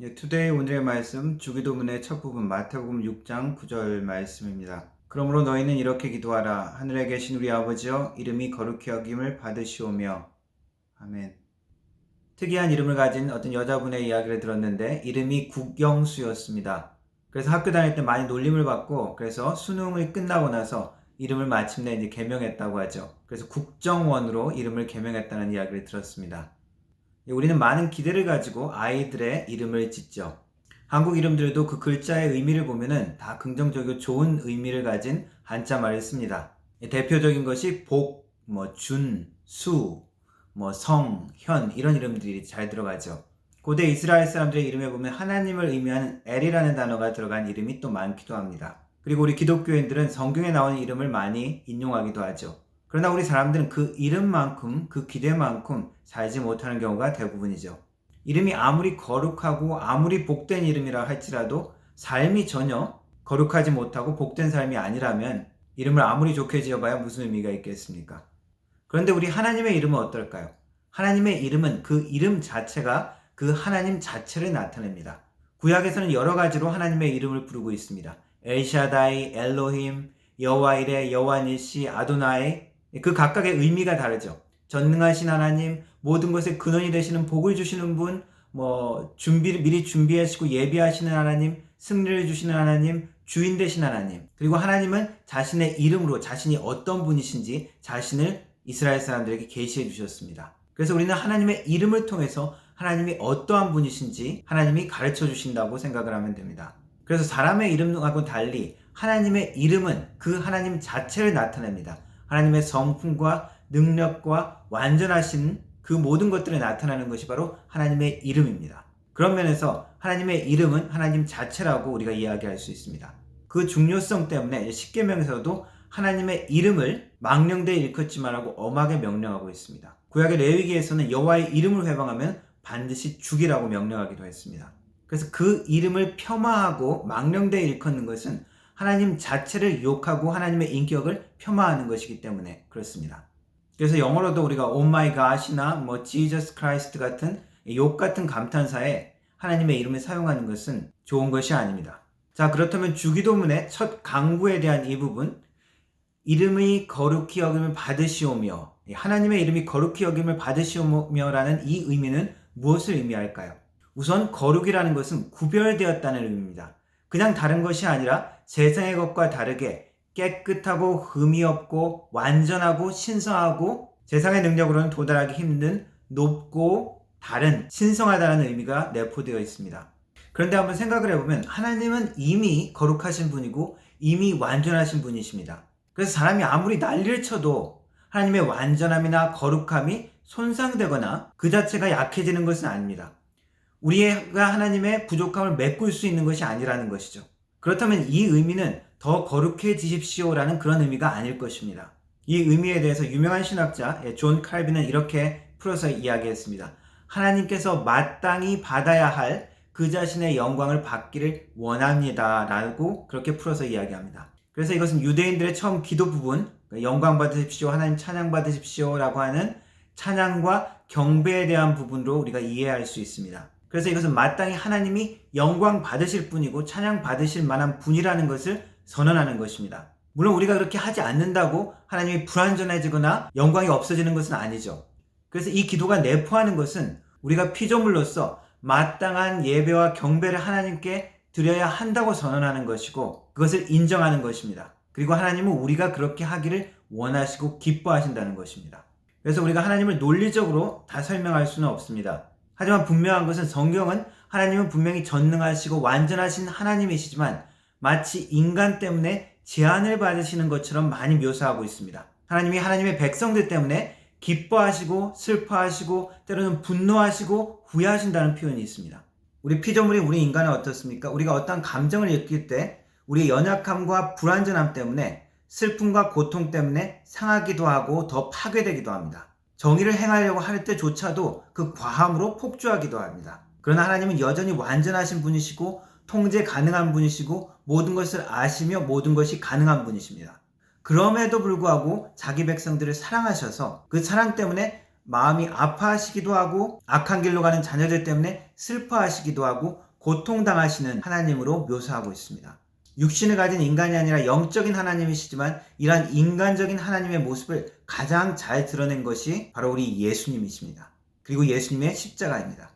예, 투데이 오늘의 말씀 주기도문의 첫 부분 마태복음 6장 9절 말씀입니다. 그러므로 너희는 이렇게 기도하라 하늘에 계신 우리 아버지여 이름이 거룩히 여김을 받으시오며 아멘. 특이한 이름을 가진 어떤 여자분의 이야기를 들었는데 이름이 국영수였습니다. 그래서 학교 다닐 때 많이 놀림을 받고 그래서 수능을 끝나고 나서 이름을 마침내 이제 개명했다고 하죠. 그래서 국정원으로 이름을 개명했다는 이야기를 들었습니다. 예, 우리는 많은 기대를 가지고 아이들의 이름을 짓죠. 한국 이름들도 그 글자의 의미를 보면은 다 긍정적이고 좋은 의미를 가진 한자말을 씁니다. 예, 대표적인 것이 복, 뭐 준, 수, 뭐 성, 현 이런 이름들이 잘 들어가죠. 고대 이스라엘 사람들의 이름에 보면 하나님을 의미하는 엘이라는 단어가 들어간 이름이 또 많기도 합니다. 그리고 우리 기독교인들은 성경에 나오는 이름을 많이 인용하기도 하죠. 그러나 우리 사람들은 그 이름만큼 그 기대만큼 살지 못하는 경우가 대부분이죠. 이름이 아무리 거룩하고 아무리 복된 이름이라 할지라도 삶이 전혀 거룩하지 못하고 복된 삶이 아니라면 이름을 아무리 좋게 지어봐야 무슨 의미가 있겠습니까? 그런데 우리 하나님의 이름은 어떨까요? 하나님의 이름은 그 이름 자체가 그 하나님 자체를 나타냅니다. 구약에서는 여러 가지로 하나님의 이름을 부르고 있습니다. 엘샤다이, 엘로힘, 여호와이레, 여호와니시, 아도나이 그 각각의 의미가 다르죠. 전능하신 하나님, 모든 것의 근원이 되시는 복을 주시는 분, 뭐 준비를 미리 준비하시고 예비하시는 하나님, 승리를 주시는 하나님, 주인 되신 하나님. 그리고 하나님은 자신의 이름으로 자신이 어떤 분이신지 자신을 이스라엘 사람들에게 계시해 주셨습니다. 그래서 우리는 하나님의 이름을 통해서 하나님이 어떠한 분이신지 하나님이 가르쳐 주신다고 생각을 하면 됩니다. 그래서 사람의 이름하고 달리 하나님의 이름은 그 하나님 자체를 나타냅니다. 하나님의 성품과 능력과 완전하신 그 모든 것들이 나타나는 것이 바로 하나님의 이름입니다. 그런 면에서 하나님의 이름은 하나님 자체라고 우리가 이야기할 수 있습니다. 그 중요성 때문에 십계명에서도 하나님의 이름을 망령되이 일컫지만 하고 엄하게 명령하고 있습니다. 구약의 레위기에서는 여호와의 이름을 회방하면 반드시 죽이라고 명령하기도 했습니다. 그래서 그 이름을 폄하하고 망령되이 일컫는 것은 하나님 자체를 욕하고 하나님의 인격을 폄하하는 것이기 때문에 그렇습니다. 그래서 영어로도 우리가 Oh my God이나 뭐 Jesus Christ 같은 욕 같은 감탄사에 하나님의 이름을 사용하는 것은 좋은 것이 아닙니다. 자, 그렇다면 주기도문의 첫 강구에 대한 이 부분, 이름이 거룩히 여김을 받으시오며, 하나님의 이름이 거룩히 여김을 받으시오며라는 이 의미는 무엇을 의미할까요? 우선 거룩이라는 것은 구별되었다는 의미입니다. 그냥 다른 것이 아니라 세상의 것과 다르게 깨끗하고 흠이 없고 완전하고 신성하고 세상의 능력으로는 도달하기 힘든 높고 다른 신성하다는 의미가 내포되어 있습니다. 그런데 한번 생각을 해보면 하나님은 이미 거룩하신 분이고 이미 완전하신 분이십니다. 그래서 사람이 아무리 난리를 쳐도 하나님의 완전함이나 거룩함이 손상되거나 그 자체가 약해지는 것은 아닙니다. 우리가 하나님의 부족함을 메꿀 수 있는 것이 아니라는 것이죠. 그렇다면 이 의미는 더 거룩해지십시오라는 그런 의미가 아닐 것입니다. 이 의미에 대해서 유명한 신학자 예, 존 칼빈은 이렇게 풀어서 이야기했습니다. 하나님께서 마땅히 받아야 할 그 자신의 영광을 받기를 원합니다. 라고 그렇게 풀어서 이야기합니다. 그래서 이것은 유대인들의 처음 기도 부분, 영광 받으십시오, 하나님 찬양 받으십시오 라고 하는 찬양과 경배에 대한 부분으로 우리가 이해할 수 있습니다. 그래서 이것은 마땅히 하나님이 영광 받으실 분이고 찬양 받으실 만한 분이라는 것을 선언하는 것입니다. 물론 우리가 그렇게 하지 않는다고 하나님이 불완전해지거나 영광이 없어지는 것은 아니죠. 그래서 이 기도가 내포하는 것은 우리가 피조물로서 마땅한 예배와 경배를 하나님께 드려야 한다고 선언하는 것이고 그것을 인정하는 것입니다. 그리고 하나님은 우리가 그렇게 하기를 원하시고 기뻐하신다는 것입니다. 그래서 우리가 하나님을 논리적으로 다 설명할 수는 없습니다. 하지만 분명한 것은 성경은 하나님은 분명히 전능하시고 완전하신 하나님이시지만 마치 인간 때문에 제한을 받으시는 것처럼 많이 묘사하고 있습니다. 하나님이 하나님의 백성들 때문에 기뻐하시고 슬퍼하시고 때로는 분노하시고 후회하신다는 표현이 있습니다. 우리 피조물인 우리 인간은 어떻습니까? 우리가 어떠한 감정을 느낄 때 우리의 연약함과 불완전함 때문에 슬픔과 고통 때문에 상하기도 하고 더 파괴되기도 합니다. 정의를 행하려고 할 때조차도 그 과함으로 폭주하기도 합니다. 그러나 하나님은 여전히 완전하신 분이시고 통제 가능한 분이시고 모든 것을 아시며 모든 것이 가능한 분이십니다. 그럼에도 불구하고 자기 백성들을 사랑하셔서 그 사랑 때문에 마음이 아파하시기도 하고 악한 길로 가는 자녀들 때문에 슬퍼하시기도 하고 고통당하시는 하나님으로 묘사하고 있습니다. 육신을 가진 인간이 아니라 영적인 하나님이시지만 이러한 인간적인 하나님의 모습을 가장 잘 드러낸 것이 바로 우리 예수님이십니다. 그리고 예수님의 십자가입니다.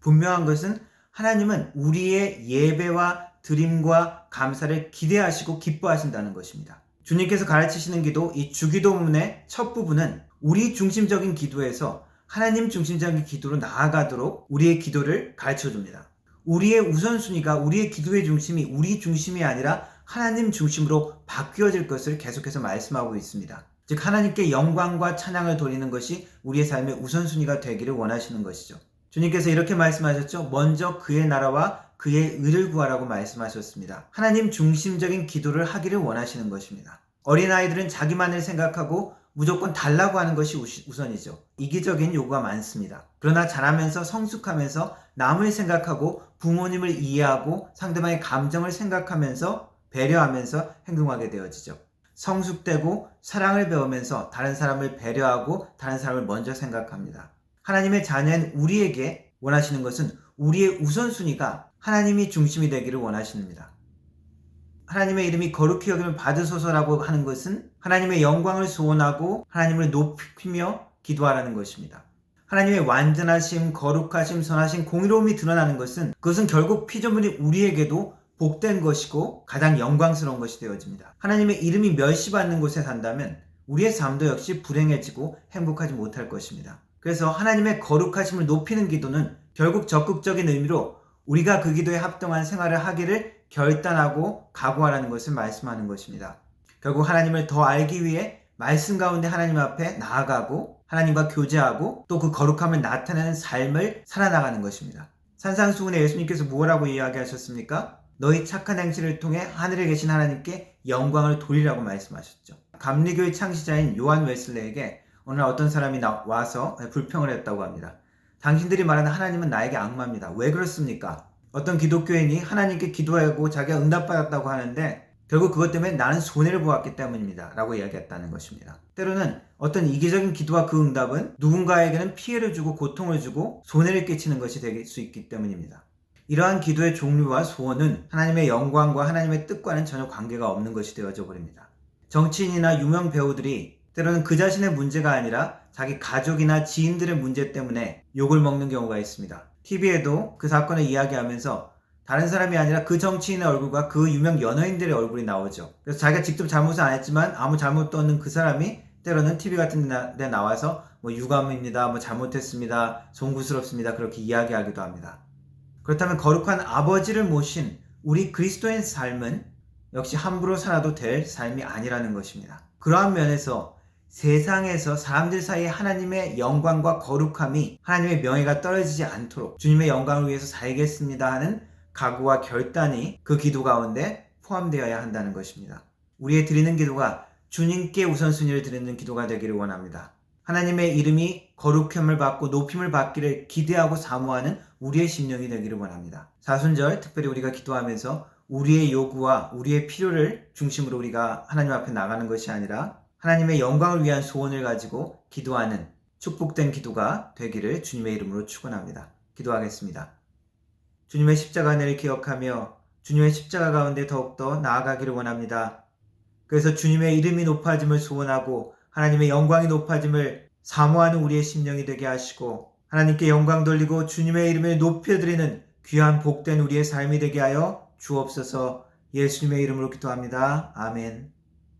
분명한 것은 하나님은 우리의 예배와 드림과 감사를 기대하시고 기뻐하신다는 것입니다. 주님께서 가르치시는 기도, 이 주기도문의 첫 부분은 우리 중심적인 기도에서 하나님 중심적인 기도로 나아가도록 우리의 기도를 가르쳐 줍니다. 우리의 우선순위가 우리의 기도의 중심이 우리 중심이 아니라 하나님 중심으로 바뀌어질 것을 계속해서 말씀하고 있습니다. 즉, 하나님께 영광과 찬양을 돌리는 것이 우리의 삶의 우선순위가 되기를 원하시는 것이죠. 주님께서 이렇게 말씀하셨죠. 먼저 그의 나라와 그의 의를 구하라고 말씀하셨습니다. 하나님 중심적인 기도를 하기를 원하시는 것입니다. 어린아이들은 자기만을 생각하고 무조건 달라고 하는 것이 우선이죠. 이기적인 요구가 많습니다. 그러나 자라면서 성숙하면서 남을 생각하고 부모님을 이해하고 상대방의 감정을 생각하면서 배려하면서 행동하게 되어지죠. 성숙되고 사랑을 배우면서 다른 사람을 배려하고 다른 사람을 먼저 생각합니다. 하나님의 자녀인 우리에게 원하시는 것은 우리의 우선순위가 하나님이 중심이 되기를 원하십니다. 하나님의 이름이 거룩히 여김을 받으소서라고 하는 것은 하나님의 영광을 소원하고 하나님을 높이며 기도하라는 것입니다. 하나님의 완전하심, 거룩하심, 선하심, 공의로움이 드러나는 것은 그것은 결국 피조물이 우리에게도 복된 것이고 가장 영광스러운 것이 되어집니다. 하나님의 이름이 멸시받는 곳에 산다면 우리의 삶도 역시 불행해지고 행복하지 못할 것입니다. 그래서 하나님의 거룩하심을 높이는 기도는 결국 적극적인 의미로 우리가 그 기도에 합당한 생활을 하기를 결단하고 각오하라는 것을 말씀하는 것입니다. 결국 하나님을 더 알기 위해 말씀 가운데 하나님 앞에 나아가고 하나님과 교제하고 또 그 거룩함을 나타내는 삶을 살아나가는 것입니다. 산상수훈에 예수님께서 무엇라고 이야기하셨습니까? 너희 착한 행실을 통해 하늘에 계신 하나님께 영광을 돌리라고 말씀하셨죠. 감리교의 창시자인 요한 웨슬레에게 오늘 어떤 사람이 와서 불평을 했다고 합니다. 당신들이 말하는 하나님은 나에게 악마입니다. 왜 그렇습니까? 어떤 기독교인이 하나님께 기도하고 자기가 응답받았다고 하는데 결국 그것 때문에 나는 손해를 보았기 때문입니다. 라고 이야기했다는 것입니다. 때로는 어떤 이기적인 기도와 그 응답은 누군가에게는 피해를 주고 고통을 주고 손해를 끼치는 것이 될 수 있기 때문입니다. 이러한 기도의 종류와 소원은 하나님의 영광과 하나님의 뜻과는 전혀 관계가 없는 것이 되어져 버립니다. 정치인이나 유명 배우들이 때로는 그 자신의 문제가 아니라 자기 가족이나 지인들의 문제 때문에 욕을 먹는 경우가 있습니다. TV에도 그 사건을 이야기하면서 다른 사람이 아니라 그 정치인의 얼굴과 그 유명 연예인들의 얼굴이 나오죠. 그래서 자기가 직접 잘못을 안 했지만 아무 잘못도 없는 그 사람이 때로는 TV 같은 데 나와서 뭐 유감입니다, 뭐 잘못했습니다, 송구스럽습니다 그렇게 이야기하기도 합니다. 그렇다면 거룩한 아버지를 모신 우리 그리스도의 삶은 역시 함부로 살아도 될 삶이 아니라는 것입니다. 그러한 면에서 세상에서 사람들 사이에 하나님의 영광과 거룩함이 하나님의 명예가 떨어지지 않도록 주님의 영광을 위해서 살겠습니다 하는 각오와 결단이 그 기도 가운데 포함되어야 한다는 것입니다. 우리의 드리는 기도가 주님께 우선순위를 드리는 기도가 되기를 원합니다. 하나님의 이름이 거룩함을 받고 높임을 받기를 기대하고 사모하는 우리의 심령이 되기를 원합니다. 사순절 특별히 우리가 기도하면서 우리의 요구와 우리의 필요를 중심으로 우리가 하나님 앞에 나가는 것이 아니라 하나님의 영광을 위한 소원을 가지고 기도하는 축복된 기도가 되기를 주님의 이름으로 축원합니다. 기도하겠습니다. 주님의 십자가 은혜를 기억하며 주님의 십자가 가운데 더욱더 나아가기를 원합니다. 그래서 주님의 이름이 높아짐을 소원하고 하나님의 영광이 높아짐을 사모하는 우리의 심령이 되게 하시고 하나님께 영광 돌리고 주님의 이름을 높여드리는 귀한 복된 우리의 삶이 되게 하여 주옵소서 예수님의 이름으로 기도합니다. 아멘.